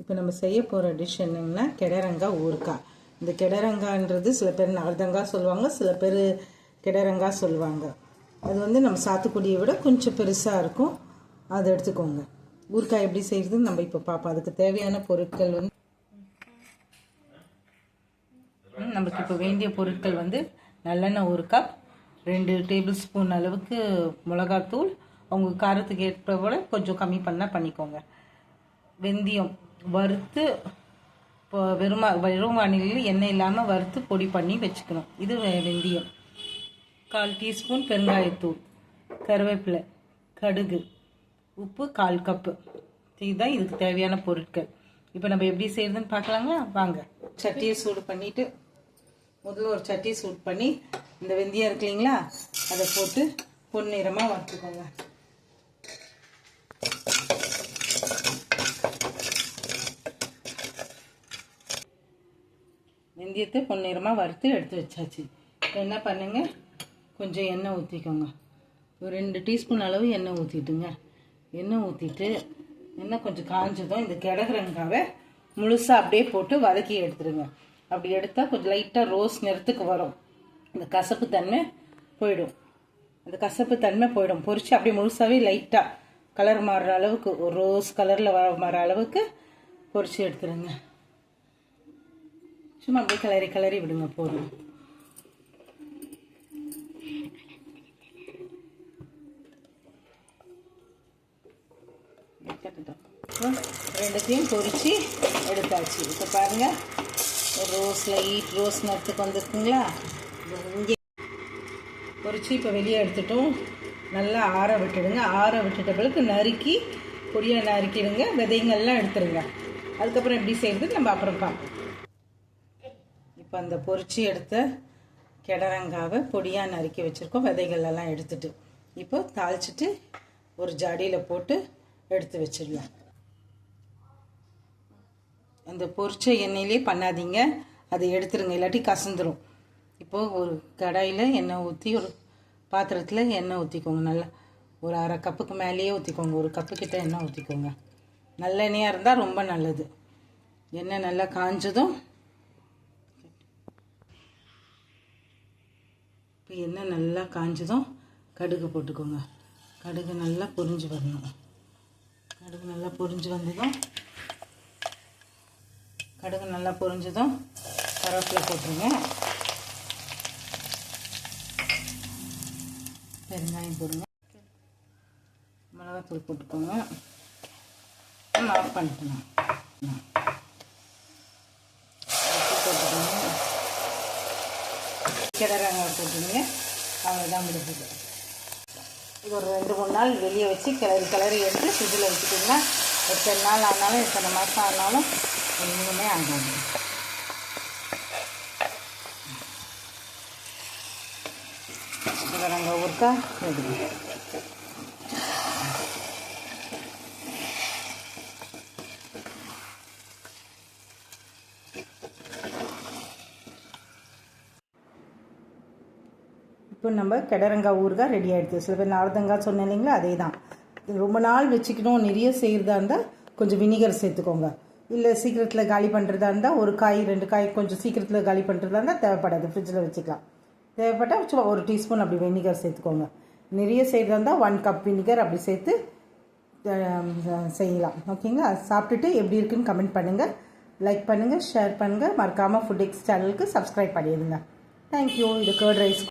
இப்போ நம்ம செய்ய போகிற டிஷ் என்னங்கன்னா கெடரங்காய் ஊறுக்காய் இந்த கெடரங்கான்றது சில பேர் நார்தங்காய் சொல்லுவாங்க சில பேர் கெடரங்காய் சொல்லுவாங்க. அது வந்து நம்ம சாத்துக்குடியை விட கொஞ்சம் பெருசாக இருக்கும். அதை எடுத்துக்கோங்க. ஊறுக்காய் எப்படி செய்கிறதுன்னு நம்ம இப்போ பார்ப்போம். அதுக்கு தேவையான பொருட்கள் வந்து நமக்கு இப்போ வேண்டிய பொருட்கள் வந்து நல்லெண்ணெய் ஒரு கப் ரெண்டு டேபிள் ஸ்பூன் அளவுக்கு மிளகாத்தூள். அவங்க காரத்துக்கு ஏற்ப விட கொஞ்சம் கம்மி பண்ணால் பண்ணிக்கோங்க. வெந்தயம் வறுத்து இப்போ வெறும் வெறும் வானிலையில் எண்ணெய் இல்லாமல் வறுத்து பொடி பண்ணி வச்சுக்கணும். இது வெ- வெந்தயம். கால் டீஸ்பூன் பெருங்காயத்தூள் கருவேப்பிலை கடுகு உப்பு கால் கப்பு. இதுதான் இதுக்கு தேவையான பொருட்கள். இப்போ நம்ம எப்படி செய்யறதுன்னு பார்க்கலாங்களா? வாங்க. சட்டியை சூடு பண்ணிட்டு முதல்ல ஒரு சட்டியை சூட் பண்ணி இந்த வெந்தயம் இருக்கு இல்லைங்களா? அதை போட்டு பொன்னிறமாக வறுத்துக்கோங்க. வெந்தயத்தை பொன்னிறமாக வறுத்து எடுத்து வச்சாச்சு. இப்போ என்ன பண்ணுங்க? கொஞ்சம் எண்ணெய் ஊற்றிக்கோங்க ஒரு ரெண்டு டீஸ்பூன் அளவு எண்ணெய் ஊற்றிட்டுங்க எண்ணெய் ஊற்றிட்டு எண்ணெய் கொஞ்சம் காஞ்சதும் இந்த கிடகிறங்காவ முழுசாக அப்படியே போட்டு வதக்கி எடுத்துருங்க. அப்படி எடுத்தால் கொஞ்சம் லைட்டாக ரோஸ் நிறத்துக்கு வரும். இந்த கசப்பு தன்மை போயிடும். அந்த கசப்பு தன்மை போயிடும். பொரிச்சு அப்படியே முழுசாகவே லைட்டாக கலர் மாறுற அளவுக்கு ஒரு ரோஸ் கலரில் வர மாற அளவுக்கு பொரிச்சு எடுத்துருங்க. சும்மா அப்படியே கிளறி கிளறி விடுங்க போதும். ரெண்டுத்தையும் பொறிச்சு எடுத்தாச்சு. இப்போ பாருங்க. ரோஸ் லைட் ரோஸ் நட்டுக்கு வந்துருக்குங்களா? இங்கே. பொறிச்சு இப்போ வெளியே எடுத்துட்டோம். நல்லா ஆற விட்டுடுங்க. ஆற விட்டுட்ட பிறகு நறுக்கி பொடியாக நறுக்கிடுங்க. விதைங்கள்லாம் எடுத்துருங்க. அதுக்கப்புறம் எப்படி செய்யறது நம்ம அப்புறம் பார்ப்போம். இப்போ அந்த பொறிச்சு எடுத்த கிடரங்காவை பொடியாக நறுக்கி வச்சுருக்கோம். விதைகள் எல்லாம் எடுத்துட்டு இப்போ தாளிச்சிட்டு ஒரு ஜாடியில் போட்டு எடுத்து வச்சிடலாம். அந்த பொறிச்ச எண்ணெயிலே பண்ணாதீங்க. அதை எடுத்துருங்க. இல்லாட்டி கசந்துரும். இப்போது ஒரு கடாயில் எண்ணெய் ஊற்றி ஒரு பாத்திரத்தில் எண்ணெய் ஊற்றிக்கோங்க நல்லா ஒரு அரை கப்புக்கு மேலேயே ஊற்றிக்கோங்க ஒரு கப்பு கிட்ட எண்ணெய் ஊற்றிக்கோங்க நல்லெண்ணெயாக இருந்தால் ரொம்ப நல்லது. எண்ணெய் நல்லா காஞ்சதும் இப்போ எண்ணெய் நல்லா காஞ்சதும் கடுகு போட்டுக்கோங்க. கடுகு நல்லா பொரிஞ்சு வரணும். கடுகு நல்லா பொரிஞ்சு வந்ததும் கடுகு நல்லா பொரிஞ்சதும் கருவேப்பிலை போட்டுருங்க. பெருங்காயம் போடுங்க. மிளகாத்தூள் போட்டுக்கோங்க. ஆஃப் பண்ணிக்கலாம் உப்பு போட்டுக்கோங்க கிளறாங்க போட்டுருங்க அவ்வளோதான் முடிஞ்சது. இது ஒரு ரெண்டு மூணு நாள் வெளியே வச்சு கிளறி கிளறி எடுத்து ஃப்ரிட்ஜில் வச்சுட்டிங்கன்னா எத்தனை நாள் ஆனாலும் எத்தனை மாதம் ஆனாலும் ஒன்றுமே ஆகாது. இதை நாங்கள் ஊருக்கா ரெடி இப்போ நம்ம கிடரங்காய் ஊறுகாய் ரெடி ஆகிடுது சில பேர் நாரதங்காய் சொன்னேன் இல்லைங்களா? அதே தான் ரொம்ப நாள் வச்சுக்கணும். நிறைய செய்கிறதா இருந்தால் கொஞ்சம் வினிகர் சேர்த்துக்கோங்க. இல்லை சீக்கிரத்தில் காலி பண்ணுறதா இருந்தால் ஒரு காய் ரெண்டு காய் கொஞ்சம் சீக்கிரத்தில் காலி பண்ணுறதா இருந்தால் தேவைப்படாது. ஃப்ரிட்ஜில் வச்சுக்கலாம். தேவைப்பட்டால் சும்மா ஒரு டீஸ்பூன் அப்படி வினிகர் சேர்த்துக்கோங்க. நிறைய செய்கிறதா இருந்தால் ஒன் கப் வினிகர் அப்படி சேர்த்து செய்யலாம். ஓகேங்களா சாப்பிட்டுட்டு எப்படி இருக்குன்னு கமெண்ட் பண்ணுங்கள் லைக் பண்ணுங்கள் ஷேர் பண்ணுங்கள் மறக்காமல் ஃபுட் எக்ஸ் சேனலுக்கு சப்ஸ்கிரைப் பண்ணிடுங்க. தேங்க்யூ இது கேர்ட் ரைஸ்